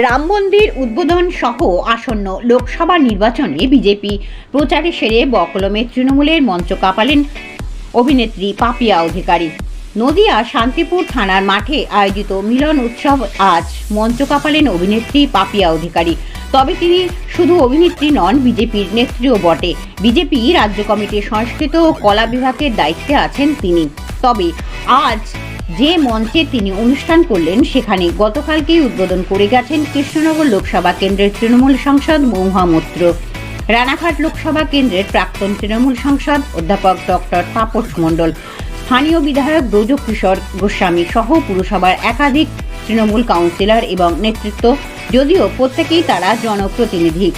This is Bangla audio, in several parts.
রাম মন্দির উদ্বোধন সহ আসন্ন লোকসভা নির্বাচনে বিজেপি প্রচারে সেরে বকলমে তৃণমূলের মঞ্চ কাঁপালেন অভিনেত্রী পাপিয়া অধিকারী। নদিয়া শান্তিপুর থানার মাঠে আয়োজিত মিলন উৎসব আজ মঞ্চ কাঁপালেন অভিনেত্রী পাপিয়া অধিকারী। তবে তিনি শুধু অভিনেত্রী নন, বিজেপির নেত্রীও বটে। বিজেপি রাজ্য কমিটির সংস্কৃত ও কলা বিভাগের দায়িত্বে আছেন তিনি। তবে আজ যে মঞ্চে তিনি অনুষ্ঠান করলেন, সেখানে গতকালকেই উদ্বোধন করে গেছেন কৃষ্ণনগর লোকসভা কেন্দ্রের তৃণমূল সাংসদ মহুয়া মৈত্র রানাঘাট লোকসভা কেন্দ্রের প্রাক্তন তৃণমূল সাংসদ অধ্যাপক ডক্টর তাপস মণ্ডল, স্থানীয় বিধায়ক ব্রজ কিশোর গোস্বামী সহ পুরসভার একাধিক তৃণমূল কাউন্সিলর এবং নেতৃত্ব, যদিও প্রত্যেকেই তারা জনপ্রতিনিধি।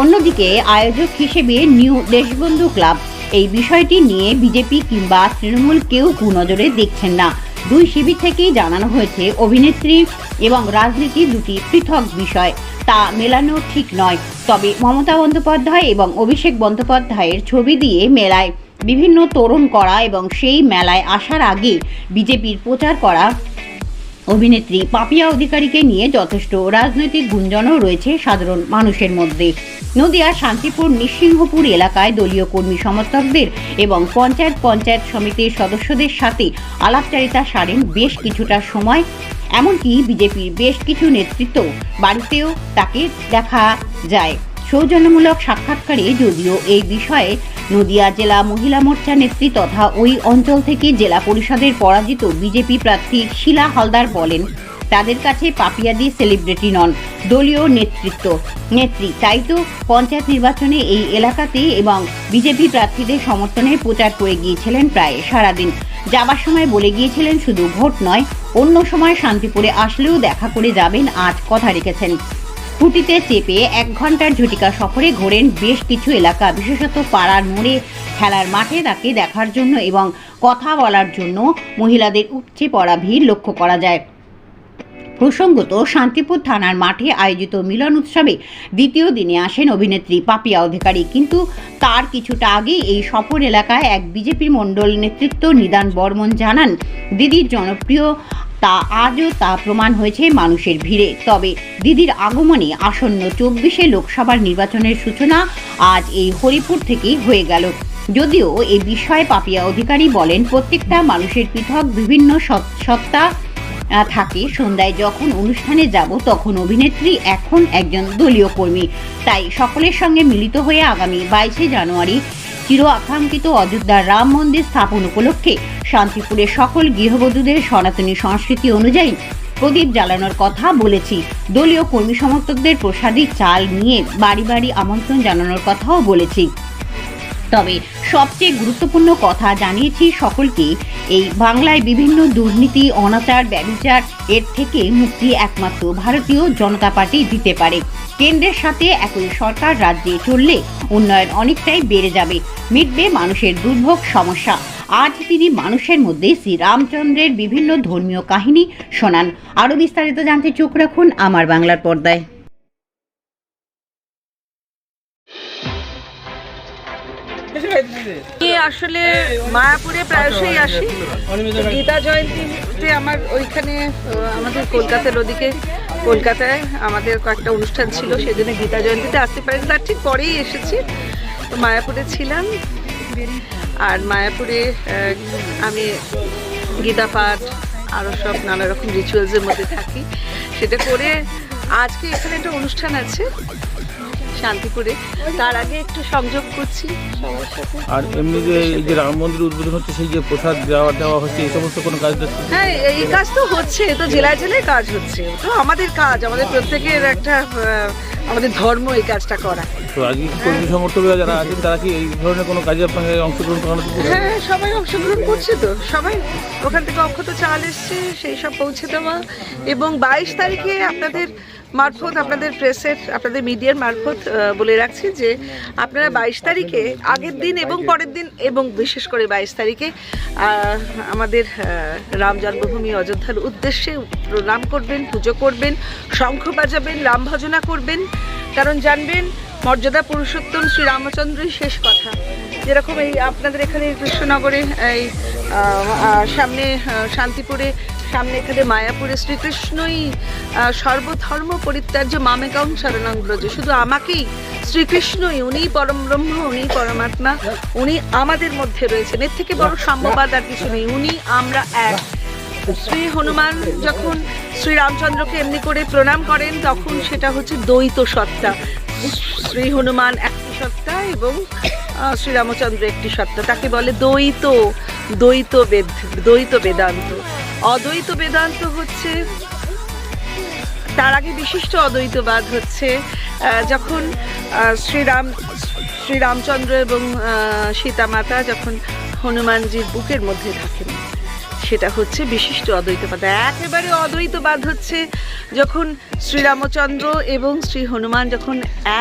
অন্যদিকে আয়োজক হিসেবে নিউ দেশবন্ধু ক্লাব এই বিষয়টি নিয়ে বিজেপি কিংবা তৃণমূল কেউ কুনজরে দেখছেন না। দুই শিবির থেকেই জানানো হয়েছে অভিনেত্রী এবং রাজনীতি দুটি পৃথক বিষয়। তা মেলানো ঠিক নয়। তবে মমতা বন্দ্যোপাধ্যায় এবং অভিষেক বন্দ্যোপাধ্যায়ের ছবি দিয়ে মেলায় বিভিন্ন তোরণ করা এবং সেই মেলায় আসার আগে বিজেপির প্রচার করা অভিনেত্রী পাপিয়া অধিকারীকে নিয়ে যথেষ্ট রাজনৈতিক গুঞ্জনও রয়েছে সাধারণ মানুষের মধ্যে। নদিয়া, শান্তিপুর, নিসিংহপুর এলাকায় দলীয় কর্মী সমর্থকদের এবং পঞ্চায়েত পঞ্চায়েত সমিতির সদস্যদের সাথে আলাপচারিতা সারেন বেশ কিছুটা সময়। এমনকি বিজেপির বেশ কিছু নেতৃত্ব বাড়িতেও তাকে দেখা যায়। সৌজন্যমূলক সাক্ষাৎকারে যদিও এই বিষয়ে নদিয়া জেলা মহিলা মোর্চা নেত্রী তথা ওই অঞ্চল থেকে জেলা পরিষদের পরাজিত বিজেপি প্রার্থী শিলা হালদার বলেন, তাদের কাছে পাপিয়াদি সেলিব্রিটি নন, দলীয় নেতৃত্ব, নেত্রী। তাই তো পঞ্চায়েত নির্বাচনে এই এলাকাতে এবং বিজেপি প্রার্থীদের সমর্থনে প্রচার করে গিয়েছিলেন প্রায় সারাদিন। যাবার সময় বলে গিয়েছিলেন, শুধু ভোট নয়, অন্য সময় শান্তিপুরে আসলেও দেখা করে যাবেন, আজ কথা রেখেছেন। স্কুটিতে চেপে এক ঘণ্টার ঝটিকা সফরে ঘোরেন বেশ কিছু এলাকা, বিশেষত পাড়ার মোড়ে খেলার মাঠে তাকে দেখার জন্য এবং কথা বলার জন্য মহিলাদের উপচে পড়া ভিড় লক্ষ্য করা যায়। প্রসঙ্গত, শান্তিপুর থানার মাঠে আয়োজিত মিলন উৎসবে দ্বিতীয় দিনে আসেন অভিনেত্রী পাপিয়া অধিকারী। কিন্তু তার কিছুটা আগেই এই সফর এলাকায় এক বিজেপি মণ্ডল নেতৃত্ব নিদান বর্মন জানান, দিদির জনপ্রিয় তা আজও তা প্রমাণ হয়েছে মানুষের ভিড়ে। তবে দিদির আগমনে আসন্ন চব্বিশে লোকসভার নির্বাচনের সূচনা আজ এই হরিপুর থেকেই হয়ে গেল। যদিও এ বিষয়ে পাপিয়া অধিকারী বলেন, প্রত্যেকটা মানুষের পৃথক বিভিন্ন সত্তা থাকে। সন্ধ্যায় যখন অনুষ্ঠানে যাব তখন অভিনেত্রী এখন একজন দলীয় কর্মী। তাই সকলের সঙ্গে মিলিত হয়ে আগামী বাইশে জানুয়ারি চির আকাঙ্ক্ষিত অযোধ্যার রাম মন্দির স্থাপন উপলক্ষে শান্তিপুরের সকল গৃহবধূদের সনাতনী সংস্কৃতি অনুযায়ী প্রদীপ জ্বালানোর কথা বলেছি। দলীয় কর্মী সমর্থকদের প্রসাদী চাল নিয়ে বাড়ি বাড়ি আমন্ত্রণ জানানোর কথাও বলেছি। তবে সবচেয়ে গুরুত্বপূর্ণ কথা জানিয়েছি সকলকে, এই বাংলায় বিভিন্ন দুর্নীতি, অনাচার, ব্যবিচার, এর থেকে মুক্তি একমাত্র ভারতীয় জনতা পার্টি দিতে পারে। কেন্দ্রের সাথে একই সরকার রাজ্যে চললে উন্নয়ন অনেকটাই বেড়ে যাবে, মিটবে মানুষের দুর্ভোগ সমস্যা। আজ তিনি মানুষের মধ্যে শ্রী রামচন্দ্রের বিভিন্ন ধর্মীয় কাহিনী শোনান। আরও বিস্তারিত জানতে চোখ রাখুন আমার বাংলার পর্দায়। আসলে মায়াপুরে প্রায়শই আসি। গীতা জয়ন্তীতে আমার ওইখানে আমাদের কলকাতার ওদিকে, কলকাতায় আমাদের কয়েকটা অনুষ্ঠান ছিল, সেজন্য গীতা জয়ন্তীতে আসতে পারিনি তার ঠিক পরেই এসেছি। তো মায়াপুরে ছিলাম। আর মায়াপুরে আমি গীতা পাঠ আরও সব নানা রকম রিচুয়ালসের মধ্যে থাকি। সেটা করে আজকে এখানে একটা অনুষ্ঠান আছে। শান্তিপুরে। তার আগে একটু সংযোগ করছি। সবার সাথে। আর এমনি যে এই যে রাম মন্দির উদ্বোধন হচ্ছে সেই যে প্রসাদ দেওয়া দেওয়া হচ্ছে এই সমস্ত কোনো কাজ হ্যাঁ এই কাজ তো হচ্ছে এ তো জেলায় জেলায় কাজ হচ্ছে। তো আমাদের কাজ আমাদের প্রত্যেকের একটা আমাদের ধর্ম এই কাজটা করা। তো আজকে কর্মী সমর্থকরা যারা আছেন তারা কি এই ধরনের কোনো কাজে আপনাকে অংশগ্রহণ করানো হ্যাঁ সবাই অংশগ্রহণ করছে তো সবাই। ওখান থেকে অক্ষত চাল এসছে সেই সব পৌঁছে দেওয়া। এবং বাইশ তারিখে আপনাদের মারফত আপনাদের প্রেসের আপনাদের মিডিয়ার মারফত বলে রাখছি যে আপনারা বাইশ তারিখে আগের দিন এবং পরের দিন এবং বিশেষ করে বাইশ তারিখে আমাদের রাম জন্মভূমি অযোধ্যার উদ্দেশ্যে প্রণাম করবেন, পুজো করবেন, শঙ্খ বাজাবেন, রাম ভজনা করবেন। কারণ জানবেন, মর্যাদা পুরুষোত্তম শ্রী রামচন্দ্রই শেষ কথা। যেরকম এই আপনাদের এখানে কৃষ্ণনগরে এই সামনে শান্তিপুরে সামনে এখানে মায়াপুরে শ্রীকৃষ্ণই সর্বধর্ম পরিত্যাজ্য মামেকাং শরণাং ব্রজ। শুধু আমাকেই শ্রীকৃষ্ণই উনি পরম ব্রহ্ম উনি পরমাত্মা উনি আমাদের মধ্যে রয়েছেন। এর থেকে বড় সাম্যবাদ আর কিছু নেই। উনি আমরা এক। শ্রী হনুমান যখন শ্রী রামচন্দ্রকে এমনি করে প্রণাম করেন তখন সেটা হচ্ছে দ্বৈত সত্তা। শ্রী হনুমান একটি সত্তা এবং আহ, শ্রী রামচন্দ্র একটি সত্তা। তাকে বলে দ্বৈত দ্বৈত বেদ দ্বৈত বেদান্ত অদ্বৈত বেদান্ত হচ্ছে তার আগে বিশিষ্ট অদ্বৈতবাদ হচ্ছে যখন শ্রীরাম শ্রীরামচন্দ্র এবং আহ, সীতা মাতা যখন হনুমানজির বুকের মধ্যে থাকেন সেটা হচ্ছে বিশিষ্ট অদ্বৈতবাদ। একেবারে অদ্বৈতবাদ হচ্ছে যখন শ্রীরামচন্দ্র এবং শ্রী হনুমান যখন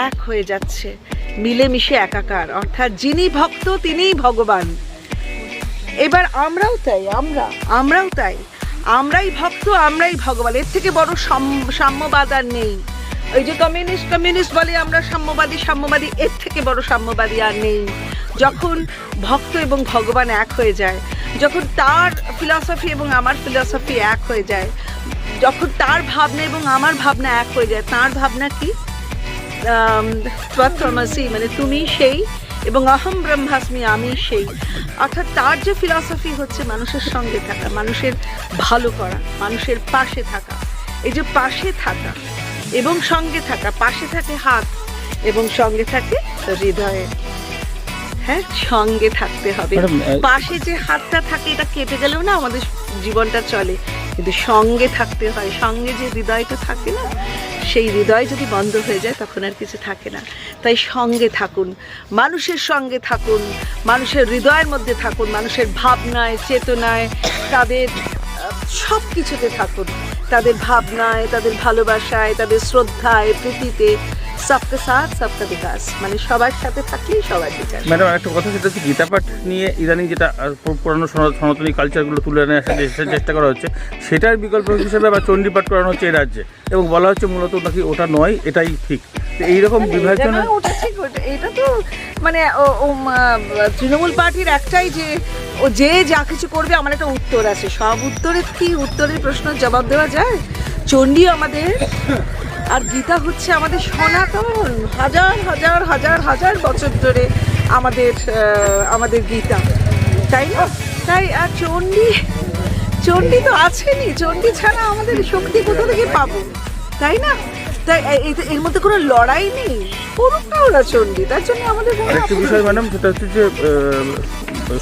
এক হয়ে যাচ্ছে মিলেমিশে একাকার অর্থাৎ যিনি ভক্ত তিনিই ভগবান। এবার আমরাও তাই আমরা আমরাও তাই। আমরাই ভক্ত, আমরাই ভগবান। এর থেকে বড় সাম- সাম্যবাদ আর নেই। ওই যে কমিউনিস্ট কমিউনিস্ট বলে আমরা সাম্যবাদী সাম্যবাদী, এর থেকে বড় সাম্যবাদী আর নেই। যখন ভক্ত এবং ভগবান এক হয়ে যায়, যখন তার ফিলসফি এবং আমার ফিলসফি এক হয়ে যায়, যখন তার ভাবনা এবং আমার ভাবনা এক হয়ে যায়, তার ভাবনা কি? মানে তুমি সেই এবং অহম ব্রহ্মাস্মি আমি সেই। অর্থাৎ তার যে ফিলসফি হচ্ছে মানুষের সঙ্গে থাকা মানুষের ভালো করা মানুষের পাশে থাকা। এই যে পাশে থাকা এবং সঙ্গে থাকা পাশে থাকে হাত এবং সঙ্গে থাকে হৃদয়ে। হ্যাঁ সঙ্গে থাকতে হবে। পাশে যে হাতটা থাকে এটা কেটে গেলেও না আমাদের জীবনটা চলে। কিন্তু সঙ্গে থাকতে হয় সঙ্গে যে হৃদয়টা থাকে না সেই হৃদয় যদি বন্ধ হয়ে যায়, তখন আর কিছু থাকে না। তাই সঙ্গে থাকুন, মানুষের সঙ্গে থাকুন, মানুষের হৃদয়ের মধ্যে থাকুন, মানুষের ভাবনায়, চেতনায়, তাদের সব কিছুতে থাকুন। তাদের ভাবনায়, তাদের ভালোবাসায়, তাদের শ্রদ্ধায়, প্রীতিতে সবকে সাথ সবকা বিকাশ। মানে সবার সাথে থাকলেই সবার বিকাশ। ম্যাডাম একটা কথা সেটা হচ্ছে গীতাপাঠ নিয়ে ইদানিং যেটা পুরানো সনাতনী কালচারগুলো তুলে আসার চেষ্টা করা হচ্ছে সেটার বিকল্প হিসেবে আবার চণ্ডীপাঠ করানো হচ্ছে এই রাজ্যে। এবং বলা হচ্ছে মূলত নাকি ওটা নয় এটাই ঠিক। এইরকম এটা বিভাজন ওটা ঠিক এটা তো মানে তৃণমূল পার্টির একটাই যে ও যে যা কিছু করবে আমার একটা উত্তর আছে। সব উত্তরের কি উত্তরের প্রশ্ন জবাব দেওয়া যায়? চণ্ডী আমাদের আর গীতা হচ্ছে আমাদের সনাতন, হাজার হাজার হাজার হাজার বছর ধরে আমাদের আমাদের গীতা। তাই না? তাই, আর চণ্ডী চণ্ডী তো আছেনই। চণ্ডী ছাড়া আমাদের শক্তি কোথা থেকে পাবো? তাই না? তাই এর মধ্যে কোনো লড়াই নেই। চণ্ডী জন্য আমাদের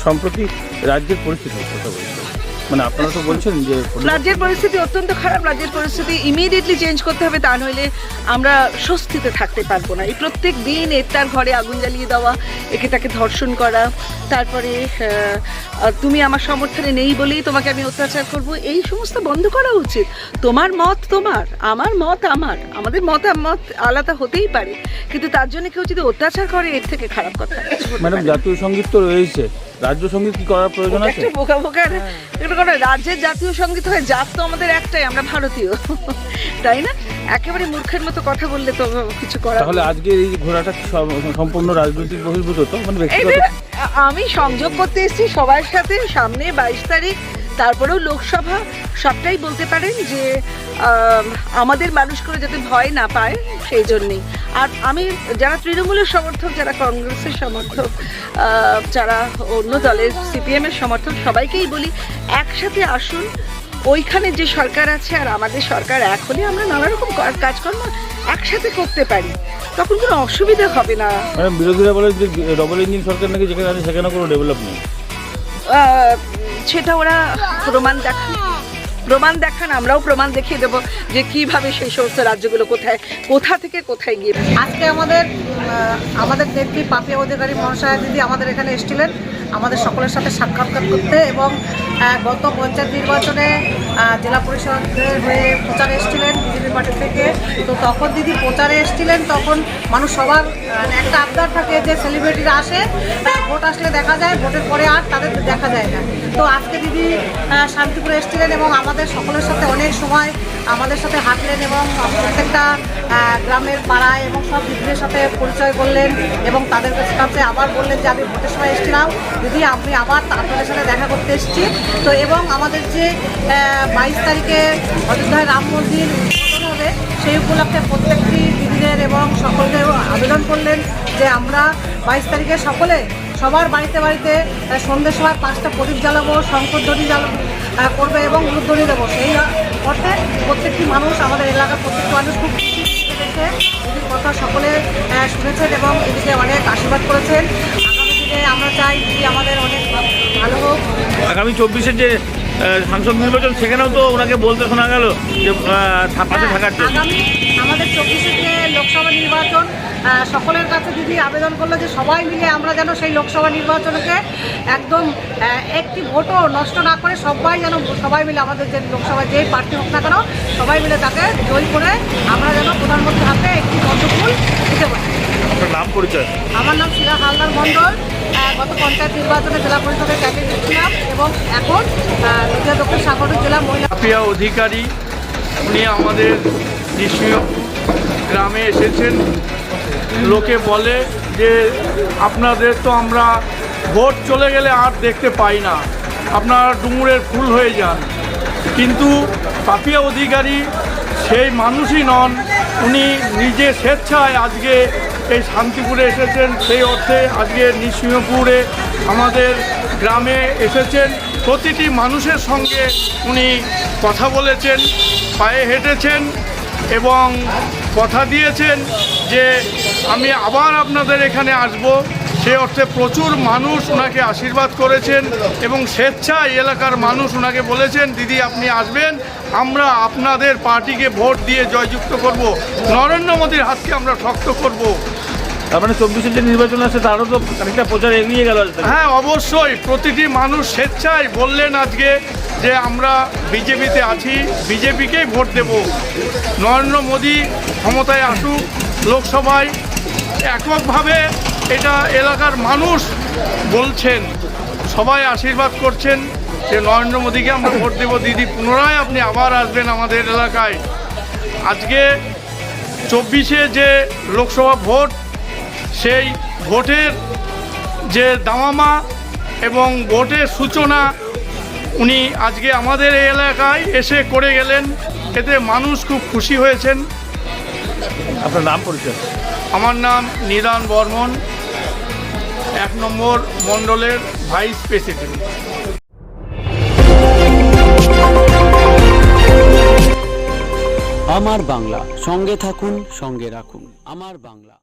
সম্প্রতি রাজ্যের পরিস্থিতির কথা বলছি। মানে আপনারা তো বলছেন যে রাজ্যের পরিস্থিতি অত্যন্ত খারাপ রাজ্যের পরিস্থিতি ইমিডিয়েটলি চেঞ্জ করতে হবে তা নইলে আমরা স্বস্তিতে থাকতে পারব না। এই প্রত্যেক দিন এর তার ঘরে আগুন জ্বালিয়ে দেওয়া একে তাকে ধর্ষণ করা তারপরে তুমি আমার সমর্থনে নেই বলেই তোমাকে আমি অত্যাচার করব এই সমস্ত বন্ধ করা উচিত। তোমার মত তোমার আমার মত আমার। আমাদের মতামত আলাদা হতেই পারে কিন্তু তার জন্য কেউ যদি অত্যাচার করে এর থেকে খারাপ কথা ম্যাডাম জাতীয় সংগীত তো রয়েছে। রাজ্য সংগীত কি করার প্রয়োজন আছে? একটা বোকা বোকা এটা কোনো রাজ্যের জাতীয় সংগীত হয় জাত তো আমাদের একটাই আমরা ভারতীয়। তাই না? একেবারে মূর্খের মতো কথা বললে তো কিছু করা তাহলে আজকে এই ঘোড়াটা সম্পূর্ণ রাজনৈতিক বহির্ভূত তো? মানে ব্যক্তিগত? আমি সংযোগ করতে এসেছি সবার সাথে সামনে বাইশ তারিখ তারপরেও লোকসভা সবটাই বলতে পারেন যে আম, আমাদের মানুষগুলো যাতে ভয় না পায় সেই জন্যেই আর আমি যারা তৃণমূলের সমর্থক যারা কংগ্রেসের সমর্থক যারা অন্য দলের সিপিএমের সমর্থক সবাইকেই বলি একসাথে আসুন। ওইখানে যে সরকার আছে আর আমাদের সরকার এক হলে আমরা নানা রকম কাজকর্ম একসাথে করতে পারি। তখন কোনো অসুবিধা হবে না। বিরোধীরা বলে যে ডবল ইঞ্জিন সরকার নাকি যেখানে আছে সেখানে কোনো ডেভেলপ নেই। সেটা ওরা প্রমাণ দেখান প্রমাণ দেখান, আমরাও প্রমাণ দেখিয়ে দেবো যে কীভাবে সেই সমস্ত রাজ্যগুলো কোথায়, কোথা থেকে কোথায় গিয়ে আজকে আমাদের আমাদের নেত্রী পাপিয়া অধিকারী মহাশয়া দিদি আমাদের এখানে এসেছিলেন। আমাদের সকলের সাথে সাক্ষাৎকার করতে এবং গত পঞ্চায়েত নির্বাচনে জেলা পরিষদের হয়ে প্রচারে এসেছিলেন বিজেপি পার্টি থেকে। তো তখন দিদি প্রচারে এসেছিলেন তখন মানুষ সবার আহ, একটা আবদার থাকে যে সেলিব্রিটিরা আসে ভোট আসলে দেখা যায় ভোটের পরে আর তাদের দেখা যায় না। তো আজকে দিদি শান্তিপুরে এসেছিলেন এবং আমাদের সকলের সাথে অনেক সময় আমাদের সাথে হাঁটলেন এবং প্রত্যেকটা গ্রামের পাড়ায় এবং সব দিদিদের সাথে পরিচয় করলেন এবং তাদের কাছে আবার বললেন যে আমি ভোটের সময় এসেছিলাম। দিদি আমি আবার আপনাদের সাথে দেখা করতে এসেছি। তো এবং আমাদের যে বাইশ তারিখে অযোধ্যায় রাম মন্দির উদ্বোধন হবে সেই উপলক্ষে প্রত্যেকটি দিদিদের এবং সকলকে আবেদন করলেন যে আমরা বাইশ তারিখে সকলে সবার বাড়িতে বাড়িতে আহ, সন্ধ্যের সময় পাঁচটা প্রদীপ জ্বালাবো শঙ্করধ্বনি জ্বালাবো করবে এবং উলুধ্বনি দেবো। সেই অর্থে প্রত্যেকটি মানুষ আমাদের এলাকার প্রত্যেকটি মানুষ খুব খুশি দিদিকে এদের কথা সকলে শুনেছেন এবং এদিকে অনেক আশীর্বাদ করেছেন। আগামী দিনে আমরা চাই আমাদের অনেক ভালো হোক। আগামী চব্বিশের যে সাংসদ নির্বাচন সেখানেও তো ওনাকে বলতে শোনা গেল যে পাশে থাকার জন্য। আমাদের চব্বিশে যে লোকসভা নির্বাচন সকলের কাছে দিদি আবেদন করল যে সবাই মিলে আমরা যেন সেই লোকসভা নির্বাচনকে একদম একটি ভোটও নষ্ট না করে সবাই যেন সবাই মিলে আমাদের যে লোকসভা যেই প্রার্থী হোক না কেন সবাই মিলে তাকে জয়ী করে আমরা যেন প্রধানমন্ত্রীর হাতে একটি পদ্মফুল দিতে পারি। নাম পরিচয়? আমার নাম শিলা হালদার মণ্ডল। আহ, গত পঞ্চায়েত নির্বাচনে জেলা পরিষদের ক্যান্ডিডেট এবং এখন সাগরের জেলা মহিলা অধিকারী, উনি আমাদের গ্রামে এসেছেন। লোকে বলে যে, আপনাদের তো আমরা ভোট চলে গেলে আর দেখতে পাই না। আপনারা ডুমুরের ফুল হয়ে যান। কিন্তু পাপিয়া অধিকারী সেই মানুষই নন। উনি নিজে স্বেচ্ছায় আজকে এই শান্তিপুরে এসেছেন, সেই অর্থে আজকে নিঃসিংহপুরে আমাদের গ্রামে এসেছেন। প্রতিটি মানুষের সঙ্গে উনি কথা বলেছেন, পায়ে হেঁটেছেন এবং কথা দিয়েছেন যে আমি আবার আপনাদের এখানে আসব। সে অর্থে প্রচুর মানুষ ওনাকে আশীর্বাদ করেছেন এবং স্বেচ্ছায় এলাকার মানুষ ওনাকে বলেছেন, দিদি, আপনি আসবেন, আমরা আপনাদের পার্টিকে ভোট দিয়ে জয়যুক্ত করব। নরেন্দ্র মোদীর হাতকে আমরা শক্ত করব। তার মানে চব্বিশের যে নির্বাচন আছে তারও তো খানিকটা প্রচার এগিয়ে গেল হ্যাঁ অবশ্যই। প্রতিটি মানুষ স্বেচ্ছায় বললেন আজকে যে আমরা বিজেপিতে আছি, বিজেপিকেই ভোট দেব। নরেন্দ্র মোদী ক্ষমতায় আসুক লোকসভায়, এককভাবে এটা এলাকার মানুষ বলছেন, সবাই আশীর্বাদ করছেন যে নরেন্দ্র মোদীকে আমরা ভোট দেব। দিদি, পুনরায় আপনি আবার আসবেন আমাদের এলাকায়। আজকে চব্বিশে যে লোকসভা ভোট সেই ভোটের যে দামামা এবং ভোটের সূচনা উনি আজকে আমাদের এই এলাকায় এসে করে গেলেন। এতে মানুষ খুব খুশি হয়েছেন। আপনার নাম পরিচয়? আমার নাম নিদান বর্মন। এক নম্বর মণ্ডলের ভাইস প্রেসিডেন্ট। আমার বাংলা সঙ্গে থাকুন সঙ্গে রাখুন। আমার বাংলা।